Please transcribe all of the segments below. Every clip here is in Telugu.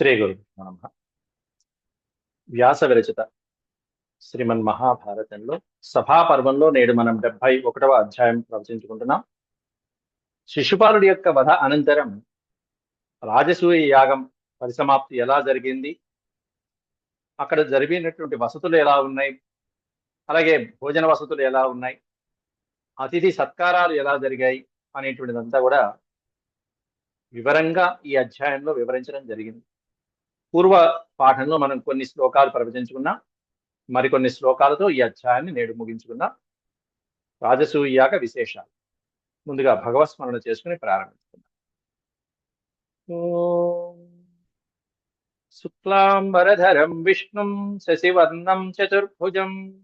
శ్రీ గురు నమ. వ్యాస విరచిత శ్రీమన్ మహాభారతంలో సభాపర్వంలో నేడు మనం డెబ్బై ఒకటవ అధ్యాయం ప్రవచించుకుంటున్నాం. శిశుపాలుడి యొక్క వధ అనంతరం రాజసూయ యాగం పరిసమాప్తి ఎలా జరిగింది? అక్కడ జరిగినటువంటి వసతులు ఎలా ఉన్నాయి? అలాగే భోజన వసతులు ఎలా ఉన్నాయి? అతిథి సత్కారాలు ఎలా జరిగాయి? అనేటువంటిదంతా కూడా వివరంగా ఈ అధ్యాయంలో వివరించడం జరిగింది. పూర్వ పాఠంలో మనం కొన్ని శ్లోకాలు ప్రవచించుకున్నాం. మరికొన్ని శ్లోకాలతో ఈ అధ్యాయాన్ని నేడు ముగించుకుందాం. రాజసూయాక విశేషాలు. ముందుగా భగవత్ స్మరణ చేసుకుని ప్రారంభించుకుందాం శుక్లాంబరధరం విష్ణుం శశివర్ణం చతుర్భుజం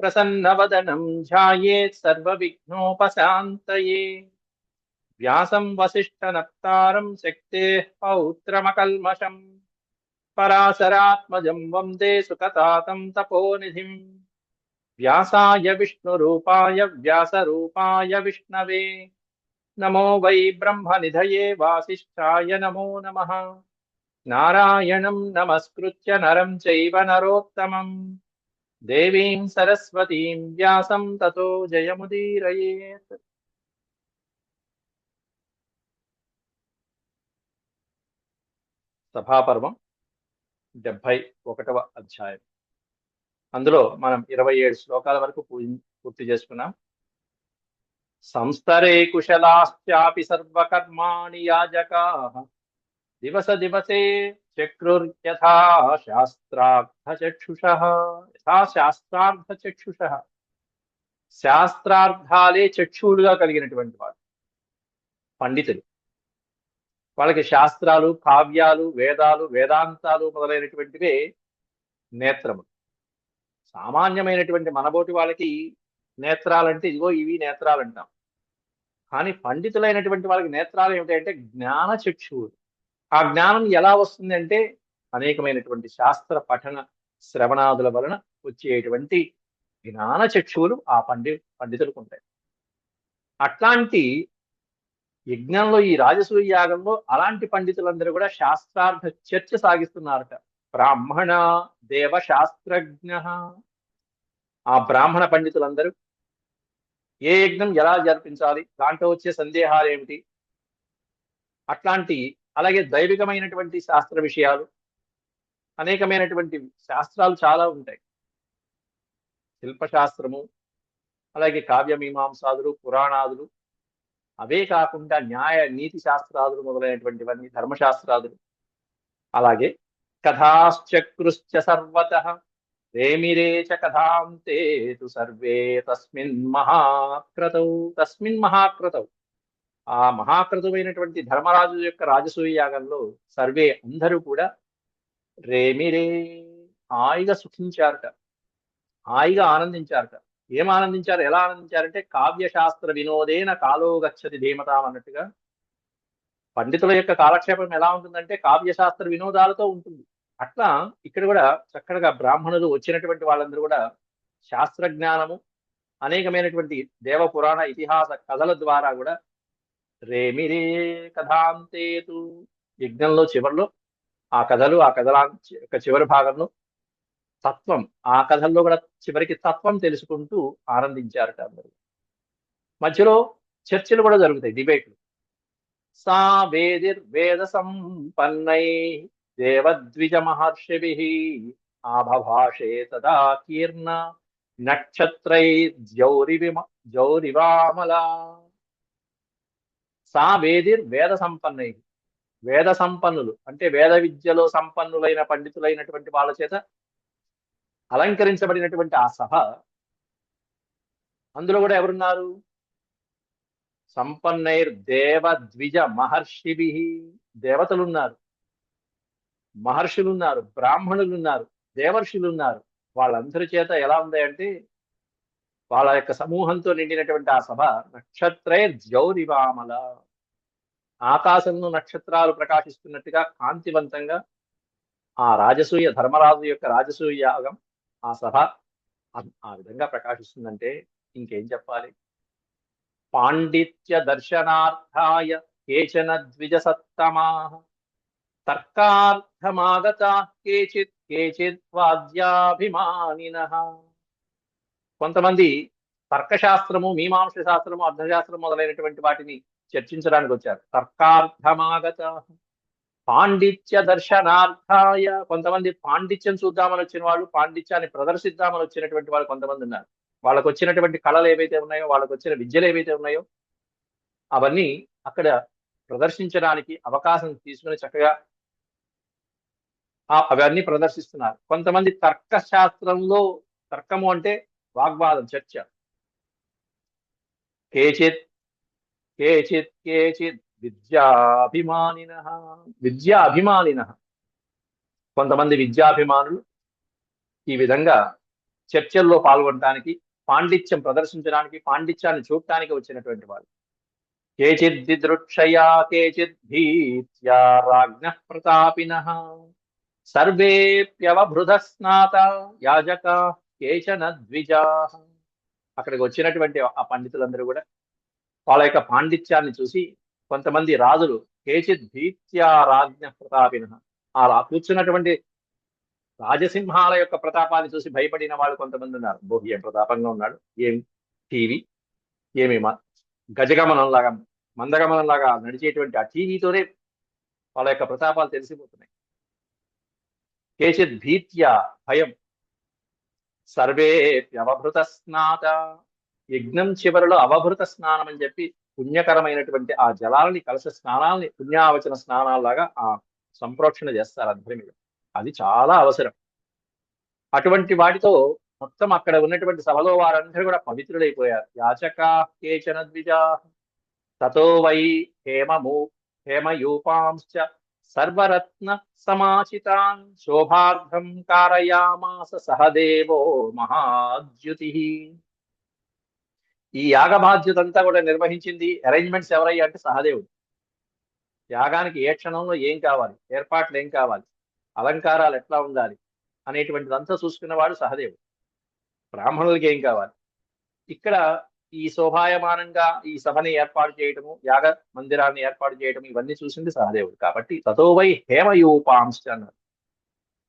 ప్రసన్నవదనం ధ్యాయేత్ సర్వవిఘ్నోపశాంతయే. వ్యాసం వసిష్ఠనప్తారం శక్తే పౌత్రమకల్మషం. पराशरात्मजं वंदे सुकतातं तपोनिधिम् व्यासाय विष्णुरूपाय व्यासरूपाय विष्णवे। नमो वै ब्रह्मनिधये वासिष्ठाय नमो नमः। नारायणं नमस्कृत्य नरं चैव नरोत्तमम्। देवीं सरस्वतीं व्यासं ततो जयमुदीरयेत्। सभापर्वम्। డెబ్భై ఒకటవ అధ్యాయం. అందులో మనం ఇరవై ఏడు శ్లోకాల వరకు పూర్తి చేసుకున్నాం. సంస్థరే కుశలాశ్చాపి సర్వకర్మాణి యాజకా. దివస దివసే చక్రుర్యథా శాస్త్రార్థ చక్షుష. యథా శాస్త్రార్థ చక్షుష. శాస్త్రార్థాలే చక్షువులుగా కలిగినటువంటి వాడు. పండితులు. వాళ్ళకి శాస్త్రాలు కావ్యాలు వేదాలు వేదాంతాలు మొదలైనటువంటివే నేత్రములు. సామాన్యమైనటువంటి మనబోటి వాళ్ళకి నేత్రాలంటే ఇదిగో ఇవి నేత్రాలు అంటాం కానీ పండితులైనటువంటి వాళ్ళకి నేత్రాలు ఏమిటంటే జ్ఞాన చక్షువులు. ఆ జ్ఞానం ఎలా వస్తుంది అంటే అనేకమైనటువంటి శాస్త్ర పఠన శ్రవణాదుల వలన వచ్చేటువంటి జ్ఞాన చక్షువులు ఆ పండి పండితులకు ఉంటాయి. అట్లాంటి యజ్ఞంలో ఈ రాజసూయ యాగంలో అలాంటి పండితులందరూ కూడా శాస్త్రార్థ చర్చ సాగిస్తున్నారట. బ్రాహ్మణ దేవ శాస్త్రజ్ఞ ఆ బ్రాహ్మణ పండితులందరూ ఏ యజ్ఞం ఎలా జరిపించాలి? దాంట్లో వచ్చే సందేహాలు ఏమిటి? అట్లాంటి అలాగే దైవికమైనటువంటి శాస్త్ర విషయాలు అనేకమైనటువంటి శాస్త్రాలు చాలా ఉంటాయి. శిల్పశాస్త్రము అలాగే కావ్యమీమాంసాదులు పురాణాదులు అవే కాకుండా న్యాయ నీతి శాస్త్రాదులు మొదలైనటువంటివన్నీ ధర్మశాస్త్రాదులు. అలాగే కథాశ్చక్రుశ్చ సర్వత రేమిరే చ కథాంతే తు సర్వే తస్మిన్ మహాక్రతౌ తస్మిన్ మహాక్రతౌ. ఆ మహాక్రతువైనటువంటి ధర్మరాజు యొక్క రాజసూయ యాగంలో సర్వే అందరూ కూడా రేమిరే హాయిగా సుఖించారట. హాయిగా ఆనందించారట. ఏం ఆనందించారు? ఎలా ఆనందించారంటే కావ్యశాస్త్ర వినోదేన కాలో గచ్చతి ధీమతాం అన్నట్టుగా. పండితుల యొక్క కాలక్షేపం ఎలా ఉంటుందంటే కావ్యశాస్త్ర వినోదాలతో ఉంటుంది. అట్లా ఇక్కడ కూడా చక్కగా బ్రాహ్మణులు వచ్చినటువంటి వాళ్ళందరూ కూడా శాస్త్ర జ్ఞానము అనేకమైనటువంటి దేవ పురాణ ఇతిహాస కథల ద్వారా కూడా రేమిరే కథాంతేతు యజ్ఞంలో చివరిలో ఆ కథలు ఆ కథల యొక్క చివరి భాగంలో తత్వం ఆ కథల్లో కూడా చివరికి తత్వం తెలుసుకుంటూ ఆనందించారట అందరూ. మధ్యలో చర్చలు కూడా జరుగుతాయి డిబేట్లు. సా వేదిర్ వేద సంపన్నై దేవద్విజ మహర్షిభి ఆభభాషే తదా కీర్ణ నక్షత్రై జౌరి జౌరివామల సా వేదిర్ వేద సంపన్నై వేద సంపన్నులు అంటే వేద విద్యలో సంపన్నులైన పండితులైనటువంటి వాళ్ళ చేత అలంకరించబడినటువంటి ఆ సభ అందులో కూడా ఎవరున్నారు? సంపన్నైర్ దేవ ద్విజ మహర్షిభి దేవతలున్నారు. మహర్షులున్నారు మహర్షులు ఉన్నారు దేవర్షులు ఉన్నారు వాళ్ళందరి చేత ఎలా ఉంది అంటే వాళ్ళ యొక్క సమూహంతో నిండినటువంటి ఆ సభ నక్షత్రే జౌరివామల ఆకాశంలో నక్షత్రాలు ప్రకాశిస్తున్నట్టుగా కాంతివంతంగా ఆ రాజసూయ ధర్మరాజు యొక్క రాజసూయ యాగం ఆ సభ ఆ విధంగా ప్రకాశిస్తుందంటే ఇంకేం చెప్పాలి? పాండిత్య దర్శనార్థాయ కేచన ద్విజ సత్తమా తర్కార్థమాగతా కేచిత్ కేచిత్ వాద్యాభిమానిన కొంతమంది తర్కశాస్త్రము మీమాంస శాస్త్రము అర్థశాస్త్రం మొదలైనటువంటి వాటిని చర్చించడానికి వచ్చారు తర్కార్థమాగత. పాండిత్య దర్శనార్థాయ కొంతమంది పాండిత్యం చూద్దామని వచ్చిన వాళ్ళు పాండిత్యాన్ని ప్రదర్శిద్దామని వచ్చినటువంటి వాళ్ళు కొంతమంది ఉన్నారు. వాళ్ళకు వచ్చినటువంటి కళలు ఏవైతే ఉన్నాయో వాళ్ళకు వచ్చిన విద్యలు ఏవైతే ఉన్నాయో అవన్నీ అక్కడ ప్రదర్శించడానికి అవకాశం తీసుకుని చక్కగా అవన్నీ ప్రదర్శిస్తున్నారు. కొంతమంది తర్కశాస్త్రంలో తర్కము అంటే వాగ్వాదం చర్చ. కేచిత్ కేచిత్ కేచిత్. విద్యాభిమానిన. విద్యా అభిమానిన కొంతమంది విద్యాభిమానులు ఈ విధంగా చర్చల్లో పాల్గొనడానికి పాండిత్యం ప్రదర్శించడానికి పాండిత్యాన్ని చూడటానికి వచ్చినటువంటి వాళ్ళు. కేచిద్ దిదృక్షయా కేచిద్ భీత్యా రాజ్ఞ ప్రతాపిన. సర్వేప్యవభృత స్నాత యాజక కేచన ద్విజా. అక్కడికి వచ్చినటువంటి ఆ పండితులందరూ కూడా వాళ్ళ యొక్క పాండిత్యాన్ని చూసి కొంతమంది రాజులు కేచిత్ భీత్యా రాజ్ఞ ప్రతాపిన ఆ కూర్చున్నటువంటి రాజసింహాల యొక్క ప్రతాపాన్ని చూసి భయపడిన వాళ్ళు కొంతమంది ఉన్నారు. బోహి ఏం ప్రతాపంగా ఉన్నాడు? ఏం టీవీ? ఏమి గజగమనంలాగా గజగమనం లాగా మందగమనం లాగా నడిచేటువంటి ఆ టీవీతోనే వాళ్ళ యొక్క ప్రతాపాలు తెలిసిపోతున్నాయి. కేచిత్ భీత్య భయం. సర్వే అవభృత స్నాత. యజ్ఞం చివరిలో అవభృత స్నానం అని చెప్పి పుణ్యకరమైనటువంటి ఆ జలాలని కలస స్నానాలని పుణ్యావచన స్నానాల్లాగా ఆ సంప్రోక్షణ చేస్తారు అందరి మీద అది చాలా అవసరం. అటువంటి వాటితో మొత్తం అక్కడ ఉన్నటువంటి సభలో వారందరూ కూడా పవిత్రులైపోయారు. యాచకా కేచన ద్విజా తతో వై హేమము హేమయూపాంశ్చ సర్వరత్న సమాచితాన్ శోభార్థం కారయామాస సహదేవో మహాద్యుతి. ఈ యాగ బాధ్యత అంతా కూడా నిర్వహించింది అరేంజ్మెంట్స్ ఎవరయ్యా అంటే సహదేవుడు. యాగానికి ఏ క్షణంలో ఏం కావాలి ఏర్పాట్లు ఏం కావాలి అలంకారాలు ఎట్లా ఉండాలి అనేటువంటిదంతా చూసుకున్నవాడు సహదేవుడు. బ్రాహ్మణులకి ఏం కావాలి? ఇక్కడ ఈ శోభాయమానంగా ఈ సభని ఏర్పాటు చేయటము యాగ మందిరాన్ని ఏర్పాటు చేయటం ఇవన్నీ చూసింది సహదేవుడు. కాబట్టి తతోవై హేమయూపాంశ అన్నారు.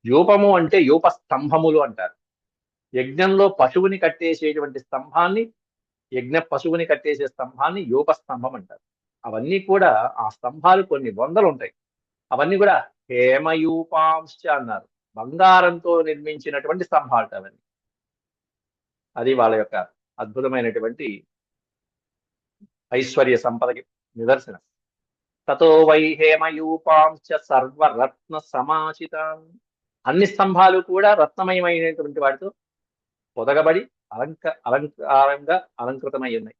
యూపము అంటే యూప స్తంభములు అంటారు. యజ్ఞంలో పశువుని కట్టేసేటువంటి స్తంభాన్ని యజ్ఞ పశువుని కట్టేసే స్తంభాన్ని యూప స్తంభం అంటారు. అవన్నీ కూడా ఆ స్తంభాలు కొన్ని వందలు ఉంటాయి అవన్నీ కూడా హేమయూపాంశ అన్నారు. బంగారంతో నిర్మించినటువంటి స్తంభాలు అవన్నీ. అది వాళ్ళ యొక్క అద్భుతమైనటువంటి ఐశ్వర్య సంపదకి నిదర్శనం. తతో వై హేమయూపాంశ సర్వరత్న సమాచిత అన్ని స్తంభాలు కూడా రత్నమయమైనటువంటి వాటితో పొదగబడి అలంక అలంకారంగా అలంకృతమై ఉన్నాయి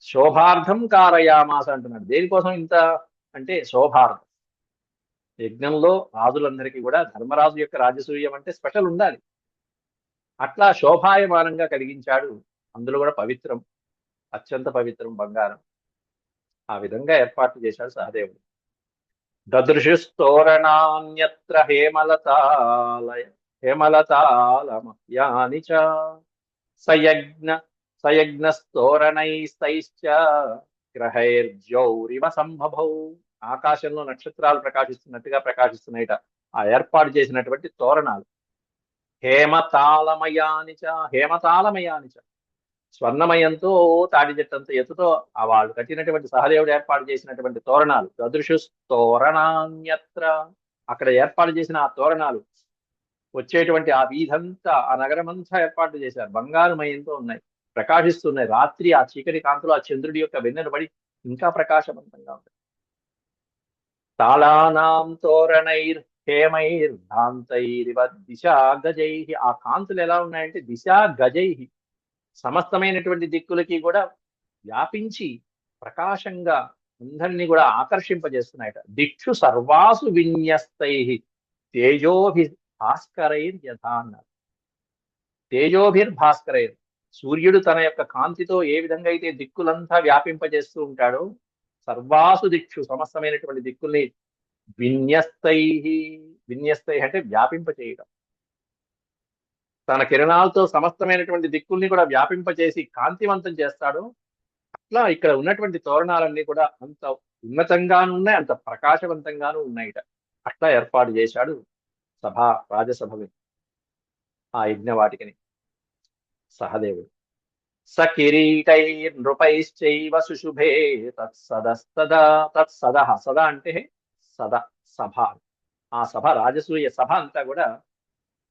శోభార్థం కారయామాస అంటున్నాడు. దేనికోసం ఇంత అంటే శోభార్థం? యజ్ఞంలో రాజులందరికీ కూడా ధర్మరాజు యొక్క రాజసూయం అంటే స్పెషల్ ఉండాలి. అట్లా శోభాయమానంగా కలిగించాడు. అందులో కూడా పవిత్రం అత్యంత పవిత్రం బంగారం. ఆ విధంగా ఏర్పాట్లు చేశాడు సహదేవుడు. దదృశుస్తోరణాన్యత్ర హేమలతాలయ హేమలతాలమయాని చ సయజ్ఞ సయజ్ఞస్తోరణైస్తైశ్చ గ్రహైర్జౌరివ సంభవౌ. ఆకాశంలో నక్షత్రాలు ప్రకాశిస్తున్నట్టుగా ప్రకాశిస్తున్నాయిట. ఆ ఏర్పాటు చేసినటువంటి తోరణాలు. హేమతాళమయానిచ హేమతాళమయానిచ. స్వర్ణమయంతో తాడి చెట్టంత ఎత్తుతో ఆ వాళ్ళు కట్టినటువంటి సహదేవుడు ఏర్పాటు చేసినటువంటి తోరణాలు. దదృశు తోరణాన్యత్ర అక్కడ ఏర్పాటు చేసిన ఆ తోరణాలు వచ్చేటువంటి ఆ వీధంతా ఆ నగరమంతా ఏర్పాటు చేశారు. బంగారుమయంతో ఉన్నాయి. ప్రకాశిస్తున్నాయి. రాత్రి ఆ చీకటి కాంతులు ఆ చంద్రుడి యొక్క వెన్నెను పడి ఇంకా ప్రకాశవంతంగా ఉంది తాళానాం తోరణైర్ హేమైర్ దాంతైరివ దిశా గజై ఆ కాంతులు ఎలా ఉన్నాయంటే దిశా గజై సమస్తమైనటువంటి దిక్కులకి కూడా వ్యాపించి ప్రకాశంగా అందరినీ కూడా ఆకర్షింపజేస్తున్నాయట. దిక్షు సర్వాసు విన్యస్తై. తేజోభి భాస్కరైర్ యథా అన్నారు. తేజోభిర్ భాస్కరైర్ సూర్యుడు తన యొక్క కాంతితో ఏ విధంగా అయితే దిక్కులంతా వ్యాపింపజేస్తూ ఉంటాడో సర్వాసు దిక్షు సమస్తమైనటువంటి దిక్కుల్ని విన్యస్తై విన్యస్తై అంటే వ్యాపింప చేయడం తన కిరణాలతో సమస్తమైనటువంటి దిక్కుల్ని కూడా వ్యాపింపచేసి కాంతివంతం చేస్తాడు అట్లా ఇక్కడ ఉన్నటువంటి తోరణాలన్నీ కూడా అంత ఉన్నతంగాను ఉన్నాయి అంత ప్రకాశవంతంగాను ఉన్నాయిట. అట్లా ఏర్పాటు చేశాడు సభ రాజసభవి. ఆ యజ్ఞవాటికని. సహదేవుడు. స కిరీటై నృపైశ్చైవ సుశుభే తత్సదస్తదా తత్సద. సద అంటే సద సభ. ఆ సభ రాజసూయ సభ అంతా కూడా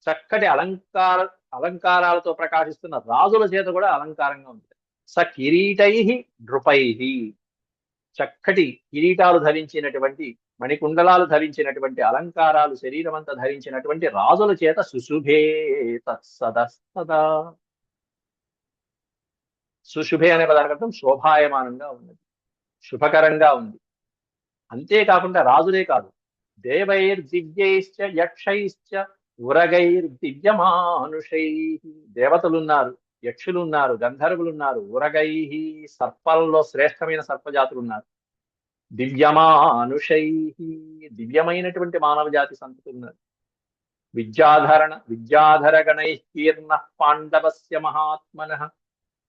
చక్కటి అలంకార అలంకారాలతో ప్రకాశిస్తున్న రాజుల చేత కూడా అలంకారంగా ఉంది. స కిరీటై నృపై చక్కటి కిరీటాలు ధరించినటువంటి మణికుండలాలు ధరించినటువంటి అలంకారాలు శరీరం అంతా ధరించినటువంటి రాజుల చేత సుశుభే తత్సదస్తదా. సుశుభే అనే పదార్థం శోభాయమానంగా ఉన్నది శుభకరంగా ఉంది. అంతేకాకుండా రాజులే కాదు దేవైర్ దివ్యైశ్చ యక్షైశ్చ ఉరగైర్ దివ్యమానుషై దేవతలున్నారు. యక్షులున్నారు గంధర్వులున్నారు ఉరగైహి సర్పాలలో శ్రేష్టమైన సర్పజాతులు ఉన్నారు దివ్యమానుషై దివ్యమైనటువంటి మానవ జాతి సంతతి ఉన్నారు విద్యాధరణ విద్యాధరగణై కీర్ణ పాండవస్య మహాత్మన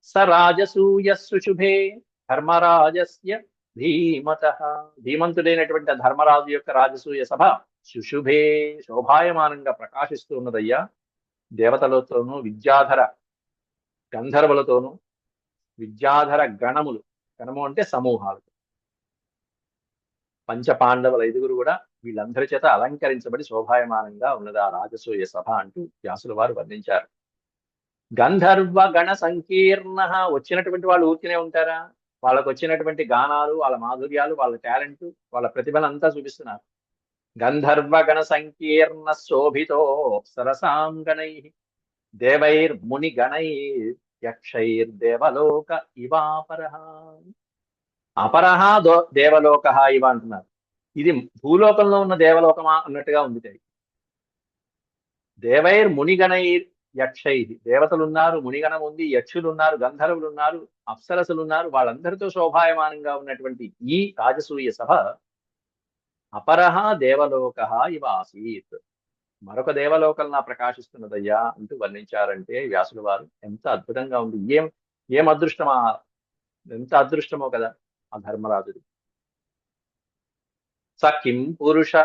స రాజసూయ సుశుభే ధర్మరాజస్య ధీమత. ధీమంతుడైనటువంటి ధర్మరాజు యొక్క రాజసూయ సభ సుశుభే శోభాయమానంగా ప్రకాశిస్తూ ఉన్నదయ్యా. దేవతలతోనూ విద్యాధర గంధర్వులతోనూ విద్యాధర గణములు గణము అంటే సమూహాలు. పంచపాండవుల ఐదుగురు కూడా వీళ్ళందరి చేత అలంకరించబడి శోభాయమానంగా ఉన్నది ఆ రాజసూయ సభ అంటూ వ్యాసుల వారు వర్ణించారు. గంధర్వ గణ సంకీర్ణ వచ్చినటువంటి వాళ్ళు ఊరికనే ఉంటారా? వాళ్ళకు వచ్చినటువంటి గానాలు వాళ్ళ మాధుర్యాలు వాళ్ళ టాలెంట్ వాళ్ళ ప్రతిభను అంతా చూపిస్తున్నారు. గంధర్వ గణ సంకీర్ణ శోభితో సరసాంగణై దేవైర్ ముని యక్షైర్ దేవలోక ఇవాపరహ. అపరహ దో దేవలోక ఇవ అంటున్నారు. ఇది భూలోకంలో ఉన్న దేవలోకమా అన్నట్టుగా ఉంది దేవైర్ మునిగణైర్ యక్షైర్ దేవతలు ఉన్నారు మునిగణం ఉంది యక్షులు ఉన్నారు గంధర్వులు ఉన్నారు అప్సరసులు ఉన్నారు వాళ్ళందరితో శోభాయమానంగా ఉన్నటువంటి ఈ రాజసూయ సభ అపరహ దేవలోక ఇవ ఆసీత్ మరొక దేవలోకంలా ప్రకాశిస్తున్నదయ్యా అంటూ వర్ణించారంటే వ్యాసుడు వారు ఎంత అద్భుతంగా ఉంది. ఏం ఏం అదృష్టమా? ఎంత అదృష్టమో కదా ఆ ధర్మరాజుది. స కిం పురుష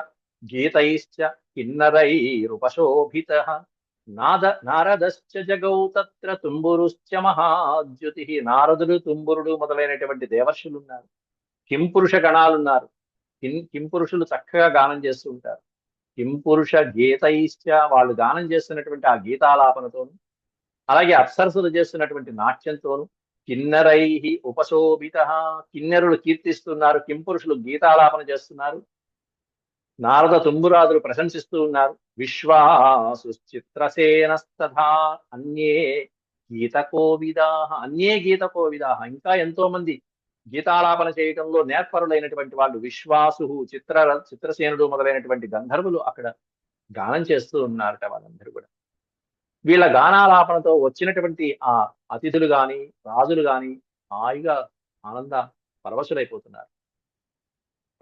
గీతైశ్చ కిన్నరైరుపశోభిత నాద నారదశ్చ జగౌ తత్ర తుంబురుశ్చ మహాద్యుతి నారదుడు తుంబురుడు మొదలైనటువంటి దేవర్షులు ఉన్నారు కింపురుష గణాలున్నారు. కిం కింపురుషులు చక్కగా గానం చేస్తూ ఉంటారు. కింపురుష గీతైశ్చ వాళ్ళు గానం చేస్తున్నటువంటి ఆ గీతాలాపనతోను అలాగే అప్సరసులు చేస్తున్నటువంటి నాట్యంతోను కిన్నరై ఉపశోభిత కిన్నెరులు కీర్తిస్తున్నారు కింపురుషులు గీతాలాపన చేస్తున్నారు నారద తుంబురాదులు ప్రశంసిస్తూ ఉన్నారు విశ్వాసు చిత్రసేనస్తథా అన్యే గీత కోవిదా అన్యే గీత కోవిదా ఇంకా ఎంతో మంది గీతాలాపన చేయటంలో నేర్పరులైనటువంటి వాళ్ళు విశ్వాసు చిత్ర చిత్రసేనుడు మొదలైనటువంటి గంధర్వులు అక్కడ గానం చేస్తూ ఉన్నారట వాళ్ళందరూ కూడా. వీళ్ళ గానాలాపనతో వచ్చినటువంటి ఆ అతిథులు గాని రాజులు గాని హాయిగా ఆనంద పరవశులైపోతున్నారు.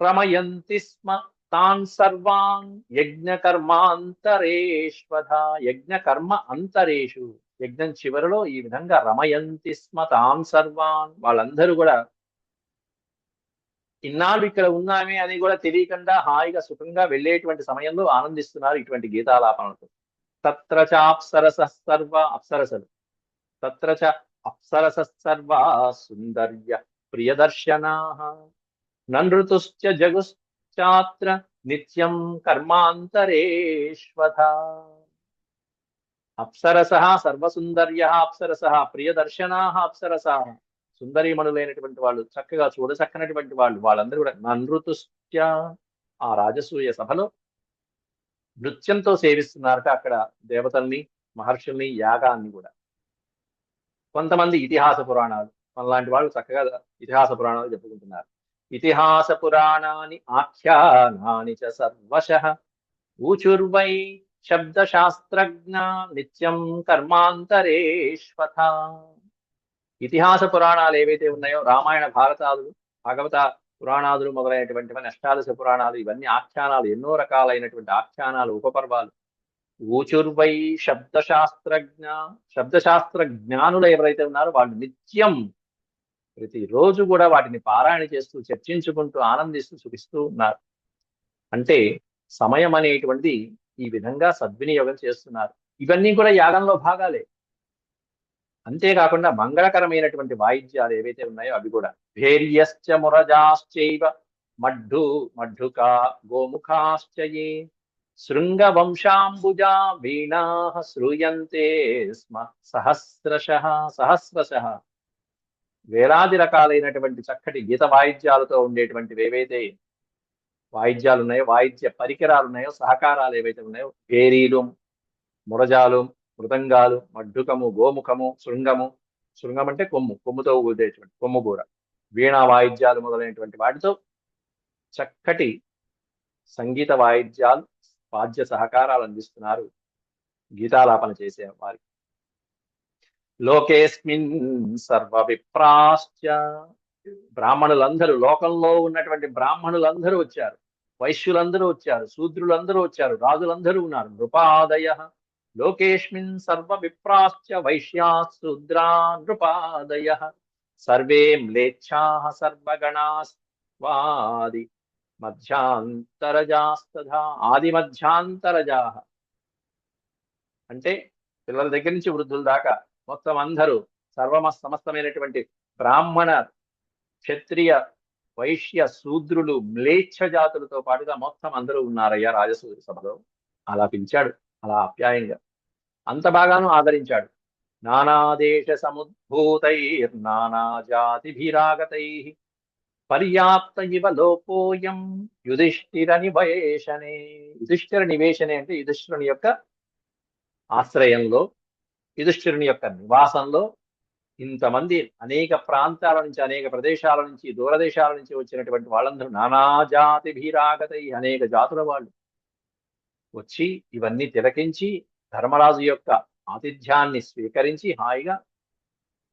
రమయంతి స్మ తాన్ సర్వాన్ యజ్ఞ కర్మాంతరేష్వధ యజ్ఞ కర్మ అంతరేషు యజ్ఞం చివరిలో ఈ విధంగా రమయంతి స్మ తాన్ సర్వాన్ వాళ్ళందరూ కూడా ఇన్నాళ్ళు ఇక్కడ ఉన్నామే అని కూడా తెలియకుండా హాయిగా సుఖంగా వెళ్ళేటువంటి సమయంలో ఆనందిస్తున్నారు ఇటువంటి గీతాలాపనలతో. తత్ర చ అప్సరస సర్వ అప్సరసలు. తత్ర చ అప్సరస సర్వ సుందర్య ప్రియదర్శనా. నృతుశ్చ జగుశ్చాత్ర నిత్యం కర్మాంతరేష్వథ అప్సరస సర్వసుందర్య అప్సరస ప్రియదర్శనా అప్సరస. సుందరీమణులైనటువంటి వాళ్ళు చక్కగా చూడచక్కనటువంటి వాళ్ళు వాళ్ళందరూ కూడా నృతుశ్చ ఆ రాజసూయ సభలో నృత్యంతో సేవిస్తున్నారట అక్కడ దేవతల్ని మహర్షుల్ని యాగాన్ని కూడా. కొంతమంది ఇతిహాస పురాణాలు మనలాంటి వాళ్ళు చక్కగా ఇతిహాస పురాణాలు చెప్పుకుంటున్నారు. ఇతిహాస పురాణాన్ని ఆఖ్యానాని చ సర్వశ ఊచుర్వై శబ్దశాస్త్రజ్ఞ నిత్యం కర్మాంతరేష్వథ. ఇతిహాస పురాణాలు ఏవైతే ఉన్నాయో రామాయణ భారతాదులు భగవత పురాణాదులు మొదలైనటువంటి అష్టాదశ పురాణాలు ఇవన్నీ ఆఖ్యానాలు ఎన్నో రకాలైనటువంటి ఆఖ్యానాలు ఉపపర్వాలు. ఊచుర్వై శబ్దశాస్త్రజ్ఞ శబ్దశాస్త్ర జ్ఞానులు ఎవరైతే ఉన్నారో వాళ్ళు నిత్యం ప్రతిరోజు కూడా వాటిని పారాయణ చేస్తూ చర్చించుకుంటూ ఆనందిస్తూ సుఖిస్తూ ఉన్నారు. అంటే సమయం అనేటువంటిది ఈ విధంగా సద్వినియోగం చేస్తున్నారు. ఇవన్నీ కూడా యాగంలో భాగాలే. అంతేకాకుండా మంగళకరమైనటువంటి వాయిద్యాలు ఏవైతే ఉన్నాయో అవి కూడా. భేర్యశ్చ మురజాశ్చైవ మడ్డు మడ్డుకా గోముఖాశ్చయే. శృంగవంశాంబుజా వీణా శ్రూయంతే స్మ సహస్రశ సహస్రశ. వేలాది రకాలైనటువంటి చక్కటి గీత వాయిద్యాలతో ఉండేటువంటివి ఏవైతే వాయిద్యాలు ఉన్నాయో వాయిద్య పరికరాలు ఉన్నాయో సహకారాలు ఏవైతే ఉన్నాయో పేరీలు మురజాలు మృదంగాలు మడ్డుకము గోముఖము శృంగము. శృంగం అంటే కొమ్ము కొమ్ముతో ఊదేటువంటి కొమ్ము బూర వీణా వాయిద్యాలు మొదలైనటువంటి వాటితో చక్కటి సంగీత వాయిద్యాలు వాద్య సహకారాలు అందిస్తున్నారు. గీతాలాపన చేసే వారికి లోకేస్మిన్ సర్వ విప్రాశ్చ బ్రాహ్మణులందరూ లోకంలో ఉన్నటువంటి బ్రాహ్మణులందరూ వచ్చారు. వైశ్యులందరూ వచ్చారు శూద్రులందరూ వచ్చారు రాజులందరూ ఉన్నారు. నృపాదయ. లోకేష్మిన్ సర్వ విప్రాశ్చ వైశ్యా శూద్రా నృపాదయ సర్వే మ్లేచ్ఛా సర్వగణాస్వాది మధ్యాంతరజాస్తథా ఆది మధ్యాంతరజా అంటే పిల్లల దగ్గర నుంచి వృద్ధుల దాకా మొత్తం అందరూ సర్వమ సమస్తమైనటువంటి బ్రాహ్మణ క్షత్రియ వైశ్య శూద్రులు మ్లేచ్ఛ జాతులతో పాటుగా మొత్తం అందరూ ఉన్నారయ్యా రాజసూరి సభలో. అలా పిలిచాడు. అలా ఆప్యాయంగా అంత బాగాను ఆదరించాడు. నానాదేశ సముద్భూతైర్నానా జాతిభిరాగతై పర్యాప్త ఇవ లోపోయం యుధిష్ఠిర నివేశనే యుధిష్ఠిర నివేశనే అంటే యుధిష్ఠిరుని యొక్క ఆశ్రయంలో యుధిష్ఠిరుని యొక్క నివాసంలో ఇంతమంది అనేక ప్రాంతాల నుంచి అనేక ప్రదేశాల నుంచి దూరదేశాల నుంచి వచ్చినటువంటి వాళ్ళందరూ నానా జాతి భీరాగతై అనేక జాతుల వాళ్ళు. వచ్చి ఇవన్నీ తిలకించి ధర్మరాజు యొక్క ఆతిథ్యాన్ని స్వీకరించి హాయిగా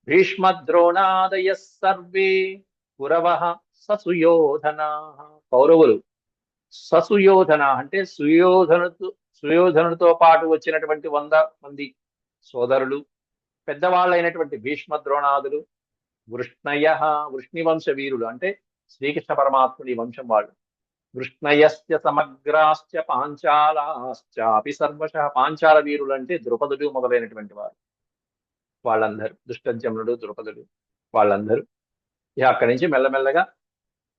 భీష్మద్రోణాదయ సర్వే కురవ ససుయోధన. కౌరవులు ససుయోధన అంటే సుయోధనుతో సుయోధనుడితో పాటు వచ్చినటువంటి వంద మంది సోదరులు పెద్దవాళ్ళైనటువంటి భీష్మ ద్రోణాదులు వృష్ణయ వృష్ణివంశ వీరులు అంటే శ్రీకృష్ణ పరమాత్ముడి వంశం వాళ్ళు. వృష్ణయస్య సమగ్రాశ్చ పాంచాలాశ్చాపి సర్వశ. పాంచాల వీరులు అంటే ద్రుపదుడు మొదలైనటువంటి వారు. వాళ్ళందరూ దుష్టజమునుడు ద్రుపదుడు వాళ్ళందరూ. ఇక అక్కడి నుంచి మెల్లమెల్లగా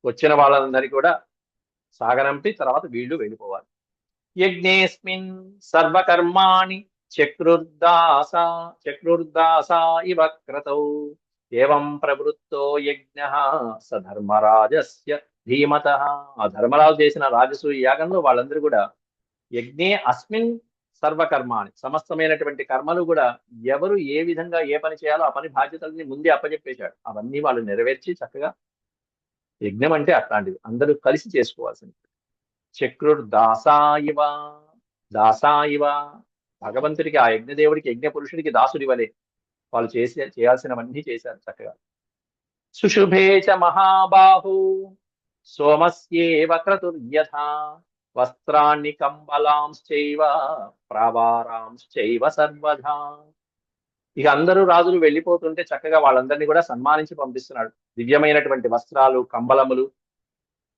వచ్చిన వాళ్ళందరి కూడా సాగనంపి తర్వాత వీళ్ళు వెళ్ళిపోవాలి. యజ్ఞేస్మిన్ సర్వకర్మాణి చక్రుర్దాస చక్రుర్దాస ఇవ క్రతౌ. ఏవం ప్రవృత్తో యజ్ఞ స ధర్మరాజస్య ధీమత ఆ ధర్మరాజు చేసిన రాజసూయ యాగంలో వాళ్ళందరూ కూడా యజ్ఞే అస్మిన్ సర్వకర్మాని సమస్తమైనటువంటి కర్మలు కూడా ఎవరు ఏ విధంగా ఏ పని చేయాలో ఆ పని బాధ్యతల్ని ముందే అప్పచెప్పేశాడు అవన్నీ వాళ్ళు నెరవేర్చి చక్కగా యజ్ఞం అంటే అట్లాంటిది. అందరూ కలిసి చేసుకోవాల్సింది. చక్రుడు దాసాయివ దాసాయివ. భగవంతుడికి ఆ యజ్ఞదేవుడికి యజ్ఞ పురుషుడికి దాసుడివ్వలే వాళ్ళు చేసే చేయాల్సినవన్నీ చేశారు చక్కగా. సుశుభే చ మహాబాహు. సోమస్యే క్రతుర్యథా వస్త్రాన్ని కంబలాంశ్చైవ ప్రవారాంశ్చైవ సర్వధా ఇక అందరూ రాజులు వెళ్ళిపోతుంటే చక్కగా వాళ్ళందరినీ కూడా సన్మానించి పంపిస్తున్నాడు. దివ్యమైనటువంటి వస్త్రాలు కంబలములు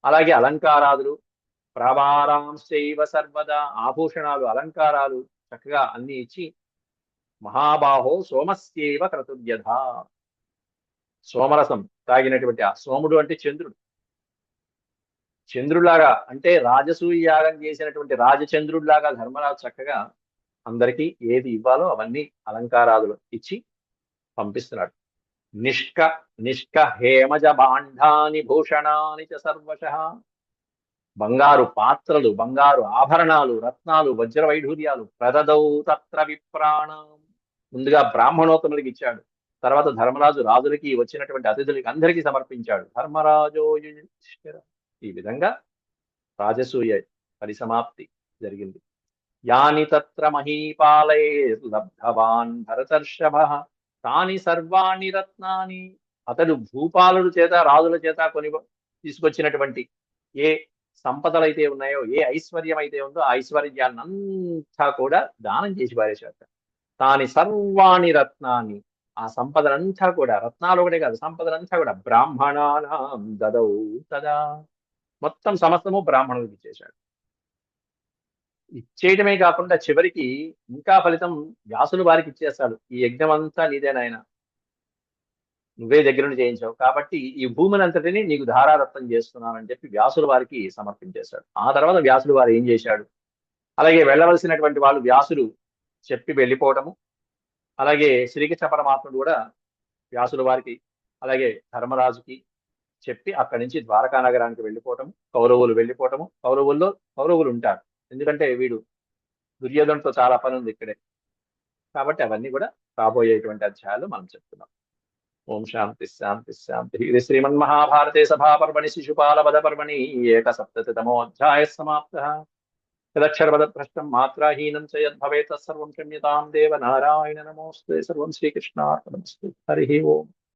అలాగే అలంకారాదులు ప్రవారాంశైవ సర్వదా ఆభూషణాలు అలంకారాలు చక్కగా అన్ని ఇచ్చి మహాబాహో సోమస్యేవ క్రతుర్యధ సోమరసం తాగినటువంటి ఆ సోముడు అంటే చంద్రుడు. చంద్రులాగా అంటే రాజసూయ యాగం చేసినటువంటి రాజచంద్రుడిలాగా ధర్మరాజు చక్కగా అందరికీ ఏది ఇవ్వాలో అవన్నీ అలంకారాదులు ఇచ్చి పంపిస్తున్నాడు. నిష్క నిష్క హేమజ బాండాని భూషణాని చ సర్వశ. బంగారు పాత్రలు బంగారు ఆభరణాలు రత్నాలు వజ్ర వైఢూర్యాలు ప్రదదౌ తత్ర విప్రాణం. ముందుగా బ్రాహ్మణోత్తములకి ఇచ్చాడు. తర్వాత ధర్మరాజు రాజులకి వచ్చినటువంటి అతిథులకి అందరికీ సమర్పించాడు. ధర్మరాజో యుధిష్ఠిర ఈ విధంగా రాజసూయ పరిసమాప్తి జరిగింది. యాని తత్ర మహీపాలైర్లబ్ధవాన్ భరతర్షభ తాని సర్వాణి రత్నాని. అతడు భూపాలుడు చేత రాజుల చేత కొని తీసుకొచ్చినటువంటి ఏ సంపదలైతే ఉన్నాయో ఏ ఐశ్వర్యం అయితే ఉందో ఆ ఐశ్వర్యాన్ని అంతా కూడా దానం చేసి పారేశాట తాని సర్వాణి రత్నాన్ని ఆ సంపదలంతా కూడా రత్నాలు ఒకటే కాదు సంపదలంతా కూడా బ్రాహ్మణానాం దదౌ తదా. మొత్తం సమస్తము బ్రాహ్మణులకు ఇచ్చేశాడు. ఇచ్చేయటమే కాకుండా చివరికి ఇంకా ఫలితం వ్యాసులు వారికి ఇచ్చేస్తాడు. ఈ యజ్ఞం అంతా నీదే నాయన. నువ్వే దగ్గర నుండి చేయించావు. కాబట్టి ఈ భూమిని అంతటిని నీకు ధారాదత్తం చేస్తున్నానని చెప్పి వ్యాసుల వారికి సమర్పించేశాడు. ఆ తర్వాత వ్యాసులు వారు ఏం చేశాడు? అలాగే వెళ్ళవలసినటువంటి వాళ్ళు వ్యాసులు చెప్పి వెళ్ళిపోవటము. అలాగే శ్రీకృష్ణ పరమాత్ముడు కూడా వ్యాసుల వారికి అలాగే ధర్మరాజుకి చెప్పి అక్కడి నుంచి ద్వారకా నగరానికి వెళ్ళిపోవటం కౌరవులు వెళ్ళిపోవటము. కౌరవుల్లో కౌరవులు ఉంటారు. ఎందుకంటే వీడు దుర్యోధనతో చాలా పని ఉంది ఇక్కడే. కాబట్టి అవన్నీ కూడా రాబోయేటువంటి అధ్యాయాలు మనం చెప్తున్నాం. ఓం శాంతి శాంతి శాంతి. ఇది శ్రీమన్ మహాభారతే సభాపర్వణి శిశుపాల వద పర్వణి ఏక సప్తతితమోऽధ్యాయ సమాప్త. యదక్షరవదభ్రష్టం మాత్రాహీనం చ యద్భవేత్ తత్సర్వం క్షమ్యతాం దేవ నారాయణ నమోస్తే. సర్వం శ్రీకృష్ణార్పణమస్తు. హరి ఓం.